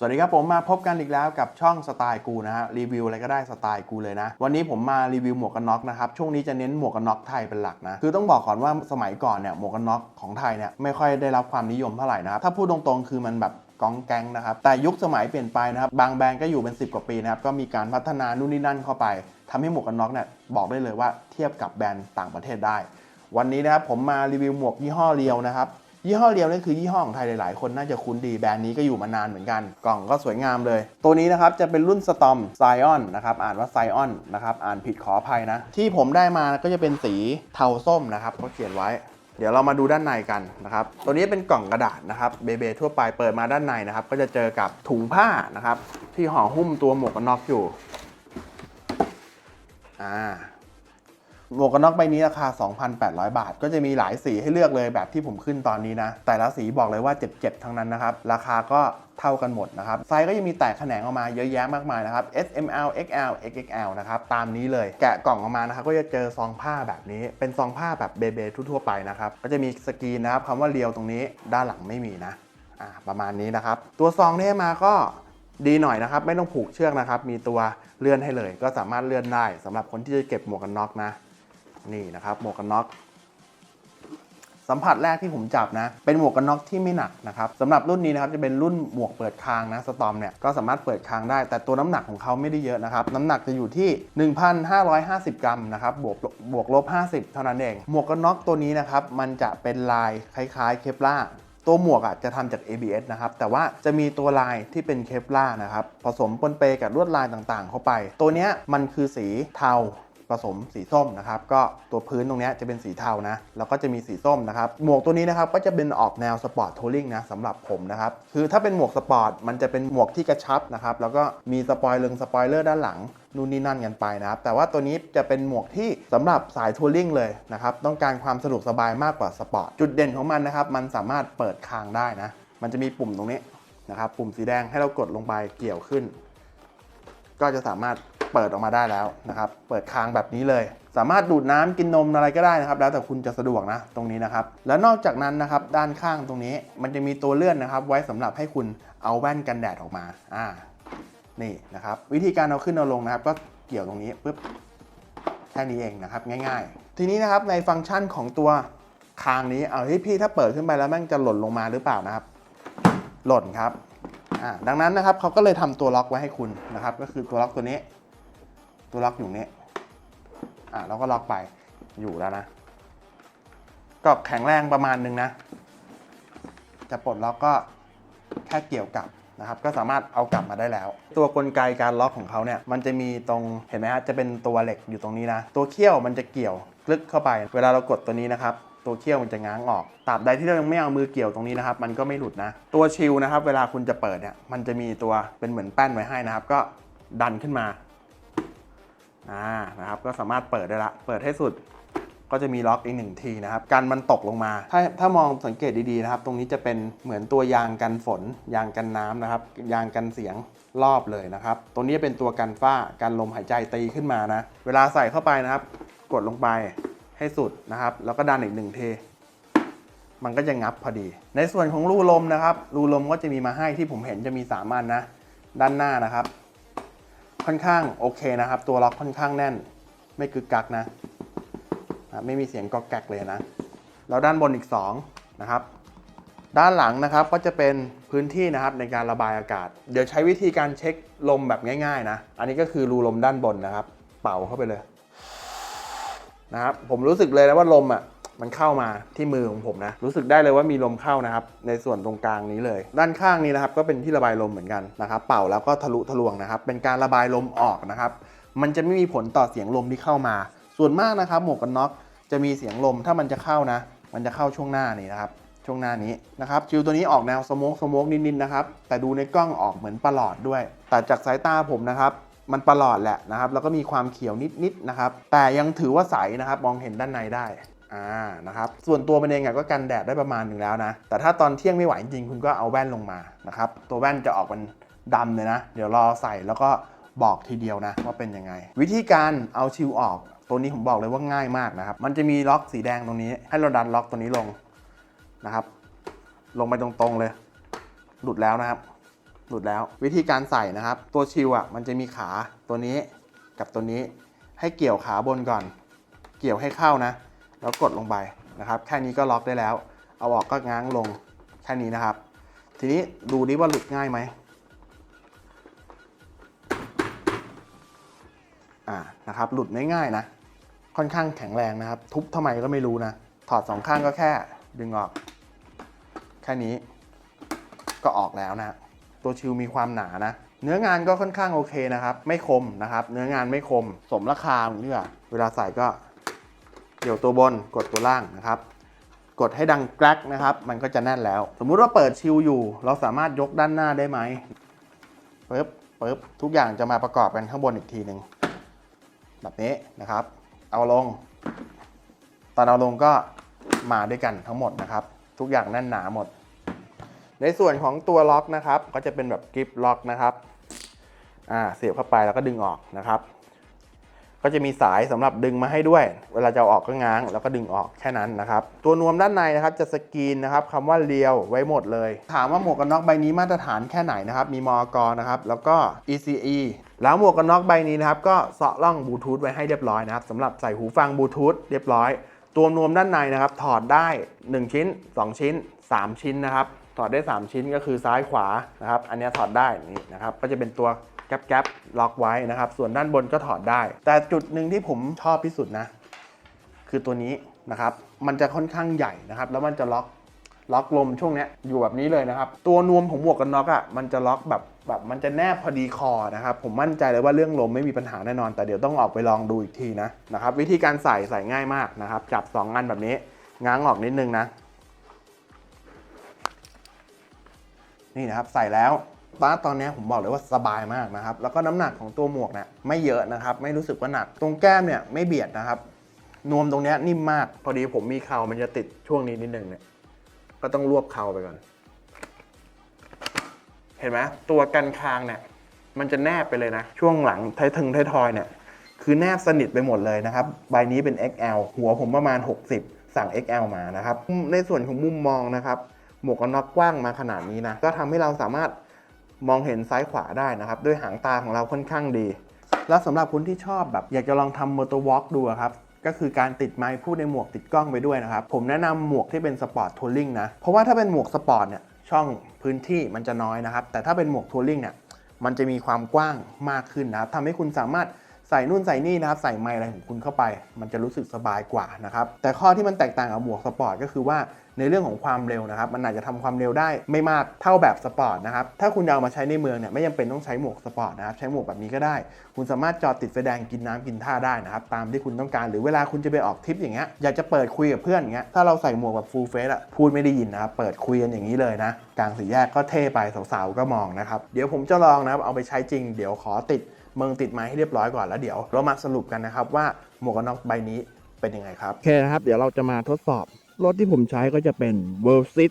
สวัสดีครับผมมาพบกันอีกแล้วกับช่องสไตล์กูนะฮะรีวิวอะไรก็ได้สไตล์กูเลยนะ วันนี้ผมมารีวิวหมวกกันน็อกนะครับช่วงนี้จะเน้นหมวกกันน็อกไทยเป็นหลักนะคือต้องบอกก่อนว่าสมัยก่อนเนี่ยหมวกกันน็อกของไทยเนี่ยไม่ค่อยได้รับความนิยมเท่าไหร่นะครับถ้าพูดตรงๆคือมันแบบกองแกงนะครับแต่ยุคสมัยเปลี่ยนไปนะครับบางแบรนด์ก็อยู่เป็น 10 กว่าปีนะครับก็มีการพัฒนานู่นนี่นั่นเข้าไปทำให้หมวกกันน็อกเนี่ยบอกได้เลยว่าเทียบกับแบรนด์ต่างประเทศได้ วันนี้นะครับผมมารีวิวหมวกยี่ห้อเรียวนะครับ ยี่ห้อเรียวนี่คือยี่ห้อของไทยหลาย ๆ คนน่าจะคุ้นดีแบรนด์นี้ก็อยู่มานานเหมือนกัน กล่องก็สวยงามเลย ตัวนี้นะครับจะเป็นรุ่น Storm Zion นะครับอ่านว่า Zion นะครับอ่านผิดขออภัยนะ ที่ผมได้มาก็จะเป็นสีเทาส้มนะครับเขาเขียนไว้เดี๋ยวเรามาดูด้านในกันนะครับ ตัวนี้เป็นกล่องกระดาษนะครับ เบเบทั่วไปเปิดมาด้านในนะครับ ก็จะเจอกับถุงผ้านะครับ ที่ห่อหุ้มตัวหมวกกันน็อกอยู่ อ่า หมวกกันน็อกใบนี้ราคา 2,800 บาท ก็จะมีหลายสีให้เลือกเลยแบบที่ผมขึ้นตอนนี้นะ แต่ละสีบอกเลยว่าเจ็บๆทั้งนั้นนะครับ ราคาก็เท่ากันหมดนะครับ ไซส์ก็ยังมีแตกแขนงออกมาเยอะแยะมากมายนะครับ S M L X L X X L นะครับ ตามนี้เลย แกะกล่องออกมานะครับ ก็จะเจอซองผ้าแบบนี้ เป็นซองผ้าแบบเบเบทั่วๆไปนะครับ ก็จะมีสกรีนนะครับคำว่าเรียวตรงนี้ ด้านหลังไม่มีนะ อ่า ประมาณนี้นะครับ ตัวซองที่ให้มาก็ดีหน่อยนะครับ ไม่ต้องผูกเชือกนะครับ มีตัวเลื่อนให้เลย ก็สามารถเลื่อนได้สำหรับคนที่จะเก็บหมวกกันน็อกนะ นี่นะครับหมวกกันน็อกสัมผัสแรกที่ผมจับนะ เป็นหมวกกันน็อกที่ไม่หนักนะครับสำหรับรุ่นนี้นะครับจะเป็นรุ่นหมวกเปิดคางนะสตอมเนี่ยก็สามารถเปิดคางได้ แต่ตัวน้ำหนักของเขาไม่ได้เยอะนะครับ น้ำหนักจะอยู่ที่ 1,550 กรัมนะครับบวกบวกลบ 50 เท่านั้นเอง หมวกกันน็อกตัวนี้นะครับมันจะเป็นลายคล้ายๆเคปล่าตัวหมวกอะจะทำจาก ABS นะครับ แต่ว่าจะมีตัวลายที่เป็นเคปล่านะครับ ผสมปนเปกับลวดลายต่างๆ เข้าไป ตัวเนี้ยมันคือสีเทา ผสมสีส้มนะครับก็ตัวพื้นตรงนี้จะเป็นสีเทานะแล้วก็จะมีสีส้มนะครับหมวกตัวนี้นะครับก็จะเป็นออกแนวสปอร์ตทัวริงนะสำหรับผมนะครับคือถ้าเป็นหมวกสปอร์ตมันจะเป็นหมวกที่กระชับนะครับแล้วก็มีสปอยเลอร์สปอยเลอร์ด้านหลังนู่นนี่นั่นกันไปนะครับแต่ว่าตัวนี้จะเป็นหมวกที่สำหรับสายทัวริงเลยนะครับต้องการความสะดวกสบายมากกว่าสปอร์ตจุดเด่นของมันนะครับมันสามารถเปิดคางได้นะมันจะมีปุ่มตรงนี้นะครับปุ่มสีแดงให้เรากดลงไปเกี่ยวขึ้น ก็จะสามารถ เปิดออกมาได้แล้วนะครับ เปิดคางแบบนี้เลย สามารถดูดน้ำกินนมอะไรก็ได้นะครับ แล้วแต่คุณจะสะดวกนะตรงนี้นะครับ แล้วนอกจากนั้นนะครับด้านข้างตรงนี้ มันจะมีตัวเลื่อนนะครับ ไว้สำหรับให้คุณเอาแว่นกันแดดออกมาอ่านี่นะครับ วิธีการเอาขึ้นเอาลงนะครับ ก็เกี่ยวตรงนี้ปุ๊บแค่นี้เองนะครับ ง่าย ๆ ทีนี้นะครับในฟังก์ชันของตัวคางนี้เอาเฮ้ยพี่ถ้าเปิดขึ้นไปแล้วแม่งจะหล่นลงมาหรือเปล่านะครับ หล่นครับอ่าดังนั้นนะครับเขาก็เลยทำตัวล็อกไว้ให้คุณนะครับ ก็คือตัวล็อกตัวนี้ ตัวล็อกอยู่นี้อ่าแล้วก็ล็อกไปอยู่แล้วนะ ก็แข็งแรงประมาณนึงนะ จะปลดล็อกก็แค่เกี่ยวกับนะครับก็สามารถเอากลับมาได้แล้ว ตัวกลไกการล็อกของเขาเนี่ยมันจะมีตรงเห็นไหมฮะจะเป็นตัวเหล็กอยู่ตรงนี้นะ ตัวเขี้ยวมันจะเกี่ยวกลึกเข้าไป เวลาเรากดตัวนี้นะครับ ตัวเขี้ยวมันจะง้างออกตราบใดที่เรายังไม่เอามือเกี่ยวตรงนี้นะครับ มันก็ไม่หลุดนะ ตัวชิลนะครับ เวลาคุณจะเปิดเนี่ยมันจะมีตัวเป็นเหมือนแป้นไว้ให้นะครับ ก็ดันขึ้นมา อ่านะครับก็สามารถเปิดได้ละเปิดให้สุดก็จะมีล็อกอีกหนึ่งทีนะครับกันมันตกลงมา ถ้าถ้ามองสังเกตดีๆนะครับ ตรงนี้จะเป็นเหมือนตัวยางกันฝน ยางกันน้ำนะครับ ยางกันเสียงรอบเลยนะครับตรงนี้เป็นตัวกันฝ้ากันลมหายใจตีขึ้นมานะ เวลาใส่เข้าไปนะครับ กดลงไปให้สุดนะครับ แล้วก็ดันอีกหนึ่งทีมันก็จะงับพอดี ในส่วนของรูลมนะครับ รูลมก็จะมีมาให้ที่ผมเห็นจะมีสามอันนะ ด้านหน้านะครับ ค่อนข้างโอเคนะครับ ตัวล็อกค่อนข้างแน่น ไม่กึกกักนะ ไม่มีเสียงกอกแกกเลยนะ แล้วด้านบนอีก 2 นะครับ ด้านหลังนะครับก็จะเป็นพื้นที่นะครับในการระบายอากาศ เดี๋ยวใช้วิธีการเช็คลมแบบง่ายๆนะ อันนี้ก็คือรูลมด้านบนนะครับ เป่าเข้าไปเลยนะครับผมรู้สึกเลยนะว่าลมอะ มันเข้ามาที่มือของผมนะ รู้สึกได้เลยว่ามีลมเข้านะครับ ในส่วนตรงกลางนี้เลย ด้านข้างนี้นะครับ ก็เป็นที่ระบายลมเหมือนกันนะครับ เป่าแล้วก็ทะลุทะลวงนะครับ เป็นการระบายลมออกนะครับ มันจะไม่มีผลต่อเสียงลมที่เข้ามา ส่วนมากนะครับ หมวกกันน็อกจะมีเสียงลมถ้ามันจะเข้านะ มันจะเข้าช่วงหน้านี่นะครับ ช่วงหน้านี้นะครับ ชิวตัวนี้ออกแนวสโมกสโมกนิดๆนะครับ แต่ดูในกล้องออกเหมือนประหลอดด้วย แต่จากสายตาผมนะครับมันประหลอดแหละนะครับ แล้วก็มีความเขียวนิดๆนะครับ แต่ยังถือว่าใสนะครับ มองเห็นด้านในได้ อ่านะครับส่วนตัวมันเองก็กันแดดได้ประมาณหนึ่งแล้วนะ แต่ถ้าตอนเที่ยงไม่ไหวจริงคุณก็เอาแว่นลงมานะครับตัวแว่นจะออกเป็นดำเลยนะ เดี๋ยวรอใส่แล้วก็บอกทีเดียวนะว่าเป็นยังไง วิธีการเอาชิวออก ตัวนี้ผมบอกเลยว่าง่ายมากนะครับ มันจะมีล็อกสีแดงตรงนี้ ให้เราดันล็อกตัวนี้ลงนะครับ ลงไปตรงๆเลย หลุดแล้วนะครับ หลุดแล้ววิธีการใส่นะครับ ตัวชิวอะมันจะมีขาตัวนี้กับตัวนี้ ให้เกี่ยวขาบนก่อน เกี่ยวให้เข้านะ แล้วกดลงไปนะครับแค่นี้ก็ล็อกได้แล้ว เอาออกก็ง้างลงแค่นี้นะครับ ทีนี้ดูดิว่าหลุดง่ายไหมอ่านะครับหลุดไม่ง่ายนะ ค่อนข้างแข็งแรงนะครับ ทุบทำไมก็ไม่รู้นะ ถอดสองข้างก็แค่ดึงออกแค่นี้ก็ออกแล้วนะ ตัวชิวมีความหนานะ เนื้องานก็ค่อนข้างโอเคนะครับ ไม่คมนะครับ เนื้องานไม่คม สมราคาเหมือนที่ว่าเวลาใส่ก็ กี่ยวตัวบนกดตัวล่างนะครับ กดให้ดังแกรกนะครับ มันก็จะแน่นแล้ว สมมุติว่าเปิดชิวอยู่ เราสามารถยกด้านหน้าได้ไหมปึ๊บปึ๊บทุกอย่างจะมาประกอบกันข้างบนอีกทีหนึ่งแบบนี้นะครับ เอาลง ตอนเอาลงก็มาด้วยกันทั้งหมดนะครับ ทุกอย่างแน่นหนาหมด ในส่วนของตัวล็อกนะครับ ก็จะเป็นแบบกริปล็อกนะครับอ่าเสียบเข้าไปแล้วก็ดึงออกนะครับ ก็จะมีสายสำหรับดึงมาให้ด้วย เวลาจะเอาออกก็ง้างแล้วก็ดึงออกแค่นั้นนะครับ ตัวนวมด้านในนะครับจะสกรีนนะครับคำว่าเรียวไว้หมดเลย ถามว่าหมวกกันน็อกใบนี้มาตรฐานแค่ไหนนะครับ มีมอกนะครับ แล้วก็ ECE แล้วหมวกกันน็อกใบนี้นะครับก็เสาะล่องบลูทูธไว้ให้เรียบร้อยนะครับสำหรับใส่หูฟังบลูทูธเรียบร้อย ตัวนวมด้านในนะครับ ถอดได้ 1 ชิ้น 2 ชิ้น 3 ชิ้นนะครับถอดได้ 3 ชิ้นก็คือซ้ายขวานะครับ อันนี้ถอดได้นี่นะครับ ก็จะเป็นตัว แก๊ปแก๊ปล็อกไว้นะครับ ส่วนด้านบนก็ถอดได้ แต่จุดหนึ่งที่ผมชอบที่สุดนะ คือตัวนี้นะครับ มันจะค่อนข้างใหญ่นะครับ แล้วมันจะล็อกล็อกลมช่วงนี้อยู่แบบนี้เลยนะครับ ตัวนวมของหมวกกันน็อกอะมันจะล็อกแบบแบบมันจะแนบพอดีคอนะครับ ผมมั่นใจเลยว่าเรื่องลมไม่มีปัญหาแน่นอน แต่เดี๋ยวต้องออกไปลองดูอีกทีนะนะครับ วิธีการใส่ใส่ง่ายมากนะครับ จับสองอันแบบนี้ ง้างออกนิดนึงนะ นี่นะครับใส่แล้ว ตอนตอนนี้ผมบอกเลยว่าสบายมากนะครับ แล้วก็น้ำหนักของตัวหมวกเนี่ยไม่เยอะนะครับ ไม่รู้สึกว่าหนัก ตรงแก้มเนี่ยไม่เบียดนะครับ นวมตรงนี้นิ่มมาก พอดีผมมีเข่ามันจะติดช่วงนี้นิดนึงเนี่ย ก็ต้องรวบเข่าไปก่อน เห็นไหมตัวกันคางเนี่ยมันจะแนบไปเลยนะ ช่วงหลังไทยทึงไทยทอยเนี่ย คือแนบสนิทไปหมดเลยนะครับ ใบนี้เป็น XL หัวผมประมาณ 60 สั่ง XL มานะครับ ในส่วนของมุมมองนะครับ หมวกกันน็อกกว้างมาขนาดนี้นะ ก็ทำให้เราสามารถ มองเห็นซ้ายขวาได้นะครับ ด้วยหางตาของเราค่อนข้างดี แล้วสำหรับคนที่ชอบแบบ อยากจะลองทำมอเตอร์วอล์กดูครับก็คือการติดไม้พูดในหมวกติดกล้องไปด้วยนะครับ ผมแนะนำหมวกที่เป็นสปอร์ตทัวริงนะ เพราะว่าถ้าเป็นหมวกสปอร์ตเนี่ยช่องพื้นที่มันจะน้อยนะครับ แต่ถ้าเป็นหมวกทัวริงเนี่ยมันจะมีความกว้างมากขึ้นนะครับทำให้คุณสามารถ ใส่นู่นใส่นี่นะครับใส่ไมค์อะไรของคุณเข้าไป มันจะรู้สึกสบายกว่านะครับแต่ข้อที่มันแตกต่างกับหมวกสปอร์ตก็คือว่าในเรื่องของความเร็วนะครับมันอาจจะทำความเร็วได้ไม่มากเท่าแบบสปอร์ตนะครับถ้าคุณเอามาใช้ในเมืองเนี่ยไม่จำเป็นต้องใช้หมวกสปอร์ตนะครับใช้หมวกแบบนี้ก็ได้ คุณสามารถจอดติดไฟแดงกินน้ำกินท่าได้นะครับตามที่คุณต้องการหรือเวลาคุณจะไปออกทริปอย่างเงี้ยอยากจะเปิดคุยกับเพื่อนอย่างเงี้ยถ้าเราใส่หมวกแบบฟูลเฟสอะพูดไม่ได้ยินนะครับเปิดคุยกันอย่างนี้เลยนะกลางสี่แยกก็เท่ไปสาวๆก็มองนะครับเดี๋ยวผมจะลองนะครับเอาไปใช้จริงเดี๋ยวขอติด เมืองติดไม้ให้เรียบร้อยก่อนแล้วเดี๋ยว เรามาสรุปกันนะครับว่าหมวกกันน็อกใบนี้เป็นยังไงครับโอเคนะครับ เดี๋ยวเราจะมาทดสอบ รถที่ผมใช้ก็จะเป็น w o r l d s i x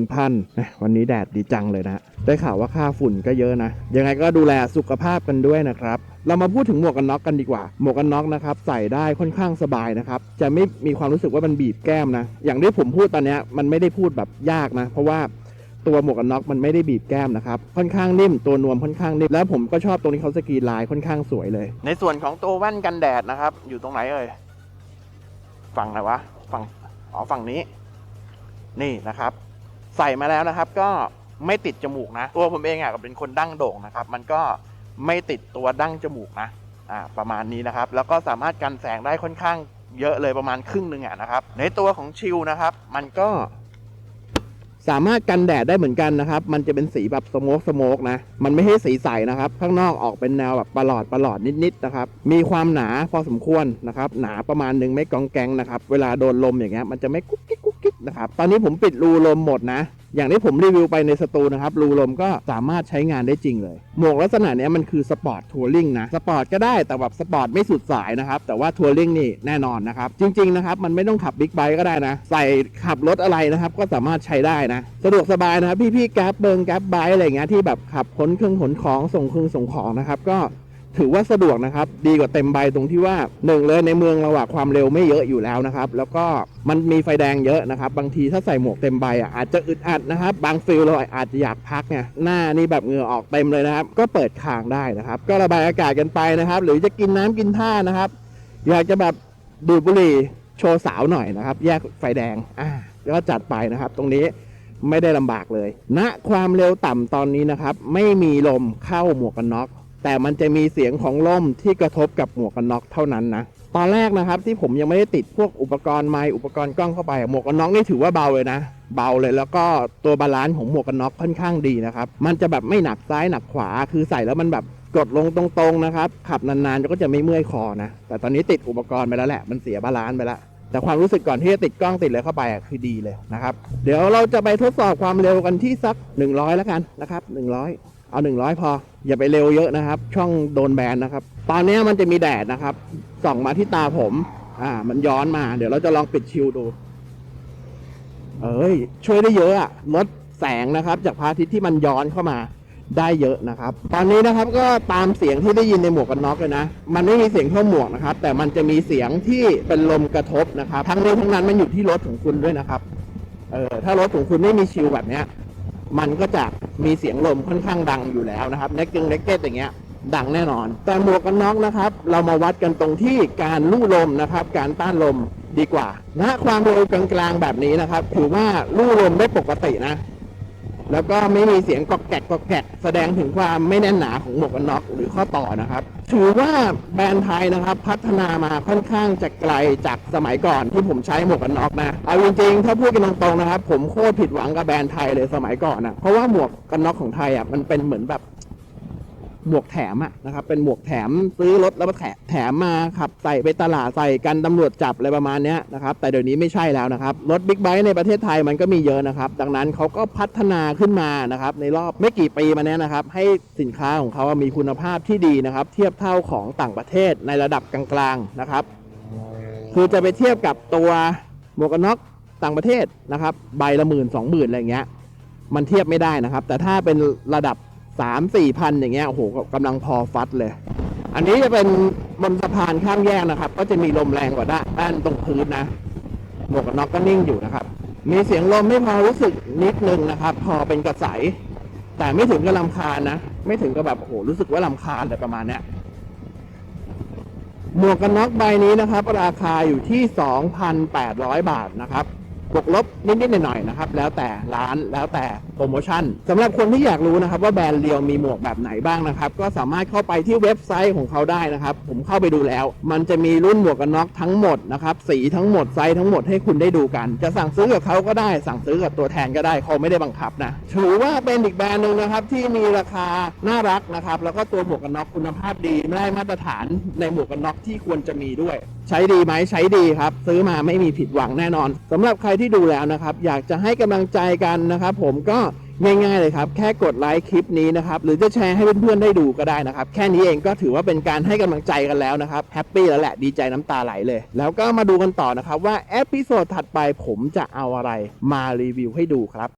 1000นะวันนี้แดดดีจังเลยนะได้ข่าวว่าค่าฝุ่นก็เยอะนะ ยังไงก็ดูแลสุขภาพกันด้วยนะครับ เรามาพูดถึงหมวกกันน็อกกันดีกว่า หมวกกันน็อกนะครับใส่ได้ค่อนข้างสบายนะครับ จะไม่มีความรู้สึกว่ามันบีบแก้มนะ อย่างที่ผมพูดตอนนี้มันไม่ได้พูดแบบยากนะ เพราะว่า ตัวหมวกกันน็อกมันไม่ได้บีบแก้มนะครับ ค่อนข้างนิ่ม ตัวนวมค่อนข้างนิ่ม แล้วผมก็ชอบตรงที่เขาสกรีนลายค่อนข้างสวยเลย ในส่วนของตัวแว่นกันแดดนะครับ อยู่ตรงไหนเอ่ย ฝั่งไหนวะ ฝั่ง อ๋อ ฝั่งนี้ นี่นะครับ ใส่มาแล้วนะครับ ก็ไม่ติดจมูกนะ ตัวผมเองอะก็เป็นคนดั้งโด่งนะครับ มันก็ไม่ติดตัวดั้งจมูกนะ อ่า ประมาณนี้นะครับ แล้วก็สามารถกันแสงได้ค่อนข้างเยอะเลยประมาณครึ่งหนึ่งอะนะครับ ในตัวของชิลนะครับ มันก็ สามารถกันแดดได้เหมือนกันนะครับ มันจะเป็นสีแบบสโมกสโมกนะ มันไม่ใช่สีใสนะครับ ข้างนอกออกเป็นแนวแบบประหลอดประหลอดนิดๆนะครับ มีความหนาพอสมควรนะครับ หนาประมาณหนึ่งไม่กองแกงนะครับ เวลาโดนลมอย่างเงี้ย มันจะไม่กุ๊กกิ๊กกุ๊กกิ๊กนะครับ ตอนนี้ผมปิดรูลมหมดนะ อย่างที่ผมรีวิวไปในสตูนะครับรูลมก็สามารถใช้งานได้จริงเลย หมวกลักษณะนี้มันคือสปอร์ตทัวริงนะสปอร์ตก็ได้แต่แบบสปอร์ตไม่สุดสายนะครับ แต่ว่าทัวริงนี่แน่นอนนะครับ จริง ๆ นะครับ มันไม่ต้องขับบิ๊กไบค์ก็ได้นะ ใส่ขับรถอะไรนะครับ ก็สามารถใช้ได้นะ สะดวกสบายนะครับพี่ๆแก๊ปเบิงแก๊ปไบค์อะไรอย่างเงี้ยที่แบบขับขนเครื่องขนของส่งเครื่องส่งของนะครับก็ ถือว่าสะดวกนะครับ ดีกว่าเต็มใบตรงที่ว่าหนึ่งเลยในเมืองเราอะความเร็วไม่เยอะอยู่แล้วนะครับ แล้วก็มันมีไฟแดงเยอะนะครับ บางทีถ้าใส่หมวกเต็มใบอะอาจจะอึดอัดนะครับ บางฟิลเราอาจจะอยากพักไงหน้านี่แบบเหงื่อออกเต็มเลยนะครับ ก็เปิดคางได้นะครับ ก็ระบายอากาศกันไปนะครับ หรือจะกินน้ำกินท่านะครับ อยากจะแบบดูดบุหรี่โชว์สาวหน่อยนะครับ แยกไฟแดงอ่าก็จัดไปนะครับ ตรงนี้ไม่ได้ลำบากเลยณความเร็วต่ำตอนนี้นะครับ ไม่มีลมเข้าหมวกกันน็อก แต่มันจะมีเสียงของล่มที่กระทบกับหมวกกันน็อกเท่านั้นนะตอนแรกนะครับที่ผมยังไม่ได้ติดพวกอุปกรณ์ไม้อุปกรณ์กล้องเข้าไปหมวกกันน็อกนี่ถือว่าเบาเลยนะ เบาเลยแล้วก็ตัวบาลานซ์ของหมวกกันน็อกค่อนข้างดีนะครับมันจะแบบไม่หนักซ้ายหนักขวา คือใส่แล้วมันแบบกดลงตรงๆนะครับขับนานๆก็จะไม่เมื่อยคอนะแต่ตอนนี้ติดอุปกรณ์ไปแล้วแหละมันเสียบาลานซ์ไปแล้วแต่ความรู้สึกก่อนที่จะติดกล้องติดเลยเข้าไปคือดีเลยนะครับ เดี๋ยวเราจะไปทดสอบความเร็วกันที่สัก 100 แล้วกันนะครับ 100 เอา100พอ อย่าไปเร็วเยอะนะครับ ช่องโดนแบนนะครับ ตอนนี้มันจะมีแดดนะครับ ส่องมาที่ตาผม อ่า มันย้อนมา เดี๋ยวเราจะลองปิดชิลดู เอ้ย ช่วยได้เยอะอะลดแสงนะครับ จากพระอาทิตย์ที่มันย้อนเข้ามาได้เยอะนะครับ ตอนนี้นะครับก็ตามเสียงที่ได้ยินในหมวกกันน็อกเลยนะ มันไม่มีเสียงเข้าหมวกนะครับ แต่มันจะมีเสียงที่เป็นลมกระทบนะครับ ทั้งนี้ทั้งนั้นมันอยู่ที่รถของคุณด้วยนะครับ เออถ้ารถของคุณไม่มีชิลแบบเนี้ย มันก็จะ มีเสียงลมค่อนข้างดังอยู่แล้วนะครับเน็กจึงเน็กเก็ตอย่างเงี้ยดังแน่นอน แต่หมวกกันน็อกนะครับ เรามาวัดกันตรงที่การลู่ลมนะครับ การต้านลมดีกว่านะความเร็วกลางๆแบบนี้นะครับถือว่าลู่ลมได้ปกตินะ แล้วก็ไม่มีเสียงกอกแกกกอกแกกแสดงถึงความไม่แน่นหนาของหมวกกันน็อกหรือข้อต่อนะครับ ถือว่าแบรนด์ไทยนะครับพัฒนามาค่อนข้างจะไกลจากสมัยก่อนที่ผมใช้หมวกกันน็อกนะเอาจริงๆถ้าพูดกันตรงๆนะครับ ผมโคตรผิดหวังกับแบรนด์ไทยเลยสมัยก่อนนะเพราะว่าหมวกกันน็อกของไทยอะมันเป็นเหมือนแบบ หมวกแถมอะนะครับเป็นหมวกแถมซื้อรถแล้วก็แถแถมมาขับใส่ไปตลาดใส่กันตำรวจจับอะไรประมาณนี้นะครับแต่เดี๋ยวนี้ไม่ใช่แล้วนะครับรถบิ๊กไบค์ในประเทศไทยมันก็มีเยอะนะครับดังนั้นเขาก็พัฒนาขึ้นมานะครับในรอบไม่กี่ปีมาเนี้ยนะครับให้สินค้าของเขามีคุณภาพที่ดีนะครับเทียบเท่าของต่างประเทศในระดับกลางๆนะครับคือจะไปเทียบกับตัวหมวกกันน็อกต่างประเทศนะครับใบละหมื่นสองหมื่นอะไรเงี้ยมันเทียบไม่ได้นะครับ แต่ถ้าเป็นระดับ สามสี่พันอย่างเงี้ยโอ้โหกำลังพอฟัดเลย อันนี้จะเป็นบนสะพานข้ามแยกนะครับ ก็จะมีลมแรงกว่าด้านด้านตรงพื้นนะหมวกกันน็อกก็นิ่งอยู่นะครับ มีเสียงลมไม่พอรู้สึกนิดนึงนะครับ พอเป็นกระใสแต่ไม่ถึงกับลำคาญนะ ไม่ถึงกับแบบโอ้โหรู้สึกว่าลำคาญอะไรประมาณเนี้ยหมวกกันน็อกใบนี้นะครับ ราคาอยู่ที่ 2,800 บาทนะครับ บวกลบนิดๆหน่อยๆนะครับ แล้วแต่ร้านแล้วแต่โปรโมชั่นสำหรับคนที่อยากรู้นะครับ ว่าแบรนด์เรียวมีหมวกแบบไหนบ้างนะครับ ก็สามารถเข้าไปที่เว็บไซต์ของเขาได้นะครับ ผมเข้าไปดูแล้ว มันจะมีรุ่นหมวกกันน็อกทั้งหมดนะครับสีทั้งหมดไซส์ทั้งหมดให้คุณได้ดูกัน จะสั่งซื้อกับเขาก็ได้สั่งซื้อกับตัวแทนก็ได้เขาไม่ได้บังคับนะถือว่าเป็นอีกแบรนด์หนึ่งนะครับที่มีราคาน่ารักนะครับแล้วก็ตัวหมวกกันน็อกคุณภาพดีได้มาตรฐานในหมวกกันน็อกที่ควรจะมีด้วย ใช้ดีไหมใช้ดีครับ ซื้อมาไม่มีผิดหวังแน่นอนสำหรับใครที่ดูแล้วนะครับ อยากจะให้กำลังใจกันนะครับ ผมก็ง่ายๆเลยครับ แค่กดไลค์คลิปนี้นะครับ หรือจะแชร์ให้เพื่อนๆได้ดูก็ได้นะครับ แค่นี้เองก็ถือว่าเป็นการให้กำลังใจกันแล้วนะครับแฮปปี้แล้วแหละดีใจน้ำตาไหลเลย แล้วก็มาดูกันต่อนะครับว่าเอพิโซดถัดไปผมจะเอาอะไรมารีวิวให้ดูครับ